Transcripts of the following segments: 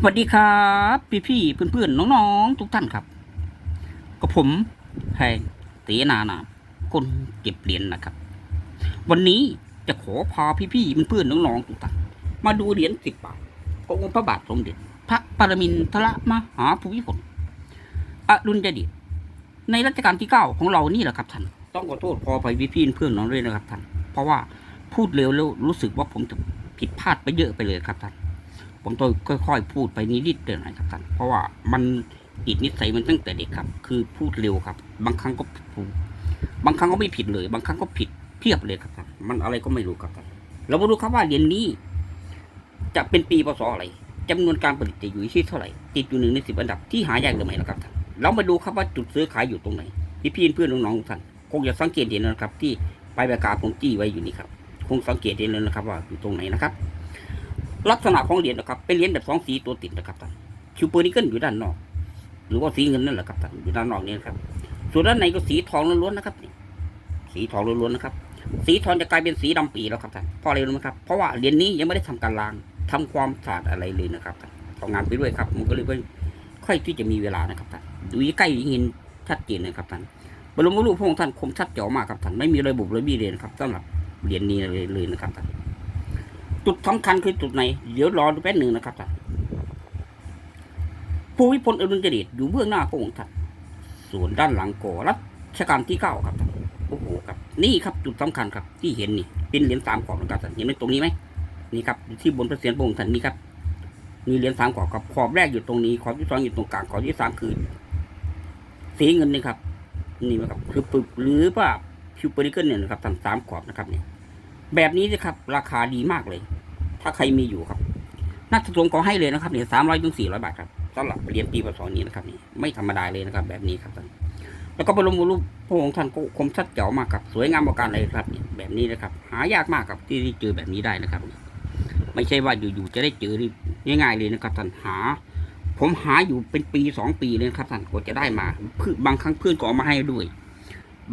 สวัสดีครับ พี่พี่เพื่อนๆน้องๆ ทุกท่านครับกับผมแพงเตนานาคนเก็บเหรียญนะครับ วันนี้จะขอพาพี่พี่เพื่อนๆน้องๆทุกท่านมาดูเหรียญสิบบาทขององค์พระบาทสมเด็จพระปรมินทรมหาภูมิพลอดุลยเดชในรัชกาลที่เก้าของเรานี่แหละครับท่าน ต้องขอโทษขอไปพี่พี่เพื่อนน้องด้วยนะครับท่าน เพราะว่าพูดเร็วแล้วรู้สึกว่าผมจะผิดพลาดไปเยอะไปเลยครับท่านผมต้องค่อยๆ พูดไปนิดๆเดียวหน่อยครับท่านเพราะว่ามันติดนิสัยมันตั้งแต่เด็กครับ คือพูดเร็วครับ บางครั้งก็ถูกบางครั้งก็ไม่ผิดเลย บางครั้งก็ผิดเพียบเลยครับท่านมันอะไรก็ไม่รู้ครับท่านเรามาดูครับว่าเหรียญนี้ จะเป็นปีพศอะไรจำนวนการผลิตจะอยู่ที่เท่าไหร่ ติดอยู่หนึ่งในสิบอันดับที่หายากหรือไม่นะครับท่านเรามาดูครับว่าจุดซื้อขายอยู่ตรงไหนพี่พี่เพื่อนน้องๆทุกท่านคงจะสังเกตเห็นนะครับที่ ปลายปากกาผมจี้ไว้อยู่นี่ครับคงสังเกตเห็นเลยนะครับ ว่าอยู่ตรงไหนนะครับ ลักษณะของเหรียญนะครับ เป็นเหรียญแบบสองสีตัวติดนะครับท่านคิวเปอร์นิเกิลอยู่ด้านนอก หรือว่าสีเงินนั่นแหละครับท่านอยู่ด้านนอกนี่นะครับ ส่วนด้านในก็สีทองล้วนๆนะครับสีทองล้วนๆนะครับ สีทองจะกลายเป็นสีดำปีแล้วครับท่านเพราะอะไรรู้ไหมครับเพราะว่าเหรียญนี้ยังไม่ได้ทำการล้างทำความสะอาดอะไรเลยนะครับท่านทำงานไปด้วยครับ มันก็เลยไม่ค่อยที่จะมีเวลานะครับท่านดูใกล้ยิ่งเห็นชัดเจนเลยครับท่าน บรมรูปพระองค์ท่านคมชัดเจ๋วมากครับท่านไม่มีรอยบุบรอยบี้เลยนะครับสำหรับเหรียญนี้เลยเลยนะครับท่านจุดสำคัญคือจุดไหนเดี๋ยวรอดูแป๊บหนึ่งนะครับท่านภูมิพลอดุลยเดชอยู่เบื้องหน้าพระองค์ท่านส่วนด้านหลังก่อรัชกาลที่เก้าครับโอ้โหครับ นี่ครับจุดสำคัญครับ ที่เห็นนี่ เป็นเหรียญสามขอบนะครับท่านเห็นไหมตรงนี้ไหมนี่ครับอยู่ที่บนพระเศียรพระองค์ท่านนี่ครับมีเหรียญสามขอบครับขอบแรกอยู่ตรงนี้ขอบที่สองอยู่ตรงกลางขอบที่สามคือสีเงินนี่ครับ นี่นะครับคือปึกหรือว่าคิวเปอริเกิลเนี่ยนะครับท่านสามขอบนะครับเนี่ยแบบนี้นะครับ ราคาดีมากเลย ถ้าใครมีอยู่ครับ นักสะสมขอให้เลยนะครับเนี่ยสามร้อยถึงสี่ร้อยบาทครับสำหรับเหรียญปีพศนี้นะครับนี่ไม่ธรรมดาเลยนะครับ แบบนี้ครับท่านแล้วก็บรมรูปพระองค์ท่านก็คมชัดเจ๋วมากครับ สวยงามประการเลยครับเนี่ยแบบนี้นะครับ หายากมากครับที่ได้เจอแบบนี้ได้นะครับ ไม่ใช่ว่าอยู่ๆจะได้เจอง่ายๆเลยนะครับท่านหา ผมหาอยู่เป็นปีสองปีเลยครับท่านกว่าจะได้มาเพื่อบางครั้งเพื่อนก็เอามาให้ด้วย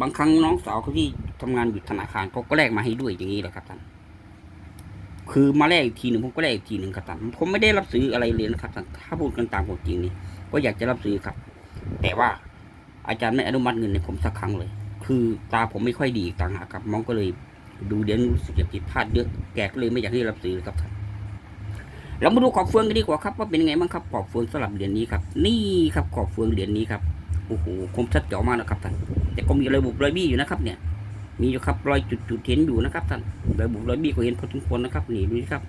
บางครั้งน้องสาวเขาที่ทำงานอยู่ธนาคารเขาก็แลกมาให้ด้วยอย่างนี้แหละครับท่านคือมาแลกอีกทีหนึ่งผมก็แลกอีกทีหนึ่งครับท่านผมไม่ได้รับซื้ออะไรเลยนะครับท่านถ้าพูดกันตามความจริงนี่ก็อยากจะรับซื้อครับ แต่ว่าอาจารย์ไม่อนุมัติเงินในผมสักครั้งเลย คือตาผมไม่ค่อยดีต่างหากครับมองก็เลยดูเดี๋ยวรู้สึกจะผิดพลาดเยอะแกก็เลยไม่อยากให้รับซื้อครับท่าน เรามาดูขอบเฟืองกันดีกว่าครับว่าเป็นยังไงบ้างครับขอบเฟืองสลับเหรียญนี้ครับ นี่ครับขอบเฟืองเหรียญนี้ครับโอ้โหคมชัดเจ๋อมากนะครับท่านแต่ก็มีรอยบุบรอยบี้อยู่นะครับ เนี่ย มีอยู่ครับรอยจุดๆเห็นอยู่นะครับท่านรอยบุบรอยบี้ก็เห็นพอสมควรนะครับนี่ดูสิครับ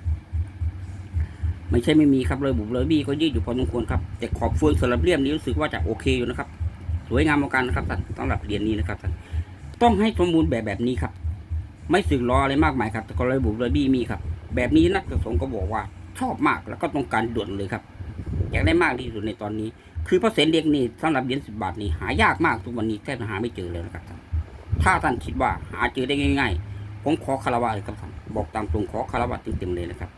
ไม่ใช่ไม่มีครับรอยบุบรอยบี้ก็ยืดอยู่พอสมควรครับแต่ขอบเฟืองสลับเลี่ยมนี้รู้สึกว่าจะโอเคอยู่นะครับ สวยงามเหมือนกันนะครับท่านสำหรับเหรียญนี้นะครับท่านต้องให้สมบูรณ์แบบแบบนี้ครับ ไม่สึกล้ออะไรมากมายครับแต่ก็รอยบุบรอยบี้มีครับ แบบนี้นักสะสมก็บอกว่า ชอบมากแล้วก็ต้องการด่วนเลยครับ อยากได้มากที่สุดในตอนนี้ คือเปอร์เซ็นต์เด็กนี่สำหรับเหรียญสิบบาทนี่หายากมากทุกวันนี้แทบหาไม่เจอเลยนะครับท่านถ้าท่านคิดว่าหาเจอได้ง่าย ๆ ผมขอคารวะเลยครับท่านบอกตามตรงขอคารวะเต็มๆเลยนะครับ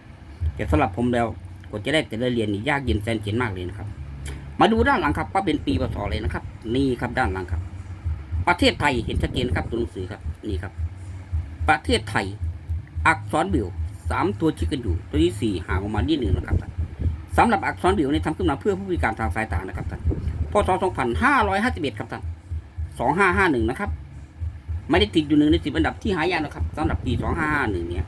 แต่สำหรับผมแล้วกว่าจะได้แต่ละเรียนนี่ยากเย็นแสนเข็นมากเลยนะครับ มาดูด้านหลังครับว่าเป็นปีพศเลยนะครับ นี่ครับด้านหลังครับ ประเทศไทยเห็นชัดเจนนะครับตัวหนังสือครับ นี่ครับ ประเทศไทย อักษรบิว สามตัวชิดกันอยู่ ตัวที่สี่ห่างออกมานิดหนึ่งนะครับท่านสำหรับอักษรบิวในยทำขึ้นมาเพื่อผู้พิการทางสายตานะครับท่านพศ2551ครับท่าน2551นะครับไม่ได้ติดอยู่หนึ่งในสิบอันดับที่หายากนะครับสำหรับปี2551เนี่ย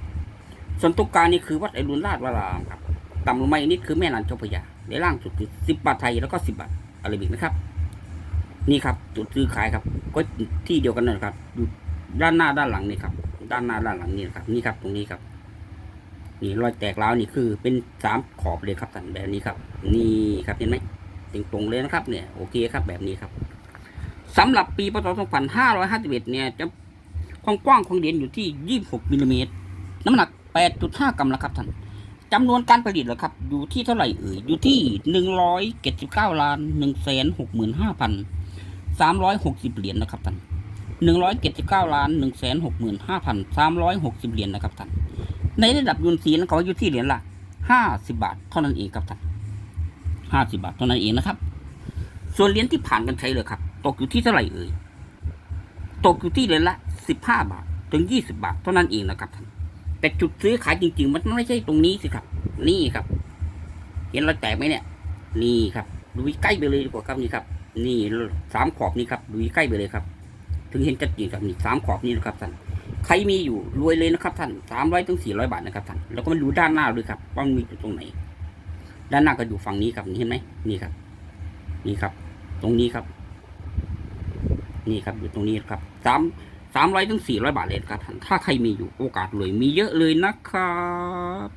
ส่วนตรงกลางนี่คือวัดไอรุนราชวรามครับต่ำลงมาอีกนิดคือแม่นันเจ้าพระยาในล่างสุดคือ10บาทไทยแล้วก็10บาทอาราบิกนะครับ นี่ครับจุดซื้อขายครับ ก็ที่เดียวกันนั่นแหละครับอยู่ด้านหน้าด้านหลังนี่ครับ ด้านหน้าด้านหลังนี่นะครับ นี่ครับตรงนี้ครับ นี่รอยแตกร้าวนี่คือเป็นสามขอบเลยครับท่านแบบนี้ครับ นี่ครับเห็นไหมตรงๆเลยนะครับ เนี่ยโอเคครับแบบนี้ครับสำหรับปีพศ2551 เนี่ย จะความกว้างของเหรียญอยู่ที่ 26มิลลิเมตรน้ำหนัก 8.5 กรัมแล้วครับท่านจำนวนการผลิตเหรอครับ อยู่ที่เท่าไหร่เอ่ยอยู่ที่ 179ล้าน165,360 เหรียญนะครับท่าน179ล้าน165,360 เหรียญนะครับท่าน ในระดับยุนซีนั้นเขาอยู่ที่เหรียญละห้าสิบาทเท่านั้นเองครับท่านห้าสิบาทเท่านั้นเองนะครับ ส่วนเหรียญที่ผ่านกันใช้เลยครับ ตกอยู่ที่เท่าไหร่เอ่ยตกอยู่ที่เหรียญละสิบห้าบาท ถึงยี่สิบาทเท่านั้นเองนะครับท่านแต่จุดซื้อขายจริง ๆ มันไม่ใช่ตรงนี้สิครับ นี่ครับ เห็นรอยแตกไหมเนี่ย นี่ครับดูใกล้ไปเลยดีกว่าครับนี่ครับ นี่สามขอบนี่ครับดูใกล้ไปเลยครับ ถึงเห็นจัดจริงครับนี่สามขอบนี่นะครับท่าน ครมีอยู่รวยเลยนะครับท่านสามร้อยถึงสี่ร้อยบาทนะครับท่านแล้วก็มาดูด้านหน้าด้วยครับว่ามันมีตรงไหน ด้านหน้าก็อยู่ฝั่งนี้ครับนี่เห็นไหมนี่ครับ นี่ครับ ตรงนี้ครับ นี่ครับอยู่ตรงนี้ครับสามสามร้อยถึงสี่ร้อยบาทเลยครับท่านถ้าใครมีอยู่โอกาสรวยมีเยอะเลยนะครับ